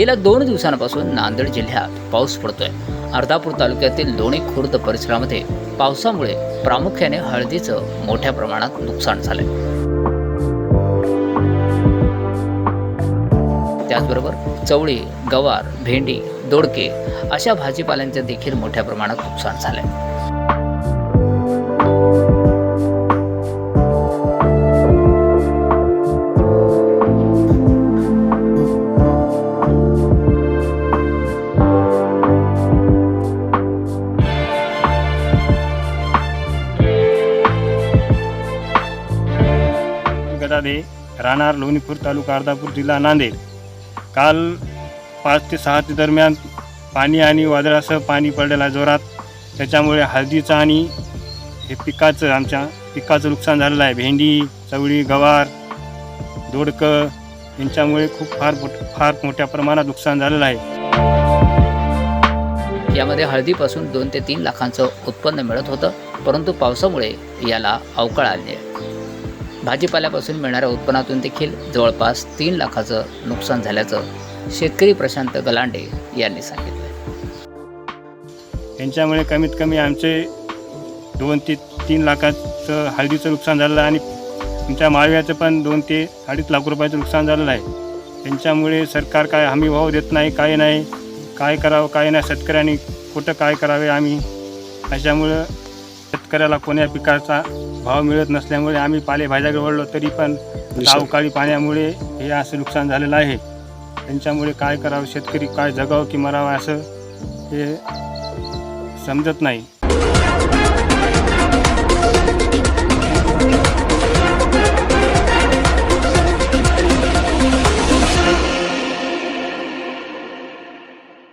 गेल्या दोन दिवसांपासून नांदेड जिल्ह्यात पाऊस पडतोय. अर्धापूर तालुक्यातील लोणी खुर्द परिसरामध्ये पावसामुळे प्रामुख्याने हळदीचं मोठ्या प्रमाणात नुकसान झालंय. त्याचबरोबर चवळी गवार भेंडी दोडके अशा भाजीपाल्यांचे देखील मोठ्या प्रमाणात नुकसान झालंय. गदादे राहणार लोणीपूर तालुका अर्धापूर जिल्हा नांदेड. काल पाच ते सहा ते दरम्यान पाणी आणि वादळासह पाणी पडलेलं आहे जोरात त्याच्यामुळे हळदीचं आणि हे पिकाचं आमच्या पिकाचं नुकसान झालेलं आहे. भेंडी चवळी गवार दोडकं यांच्यामुळे खूप फार फार मोठ्या प्रमाणात नुकसान झालेलं आहे. यामध्ये हळदीपासून दोन ते तीन लाखांचं उत्पन्न मिळत होतं परंतु पावसामुळे याला अवकाळ आली. आहे भाजीपाल्यापासून मिळणाऱ्या उत्पन्नातून देखील जवळपास तीन लाखाचं नुकसान झाल्याचं शेतकरी प्रशांत गलांडे यांनी सांगितलं. यांच्यामुळे कमीत कमी आमचे दोन ते तीन लाखाचं हळदीचं नुकसान झालेलं आहे आणि आमच्या माळव्याचं पण दोन ते अडीच लाख रुपयाचं नुकसान झालेलं आहे. त्यांच्यामुळे सरकार काय हमी भाव देत नाही काय नाही काय करावं काय नाही शेतकऱ्यांनी कुठं काय करावे आम्ही? अशामुळं शेतकऱ्याला कोण्या पिकाचा भाव मिळत नसल्यामुळे आम्ही पालेभाज्याकडे वळलो तरी पण अवकाळी पाण्यामुळे हे असं नुकसान झालेलं आहे. त्यांच्यामुळे काय करावं शेतकरी काय जगावं की मरावं असं हे समजत नाही.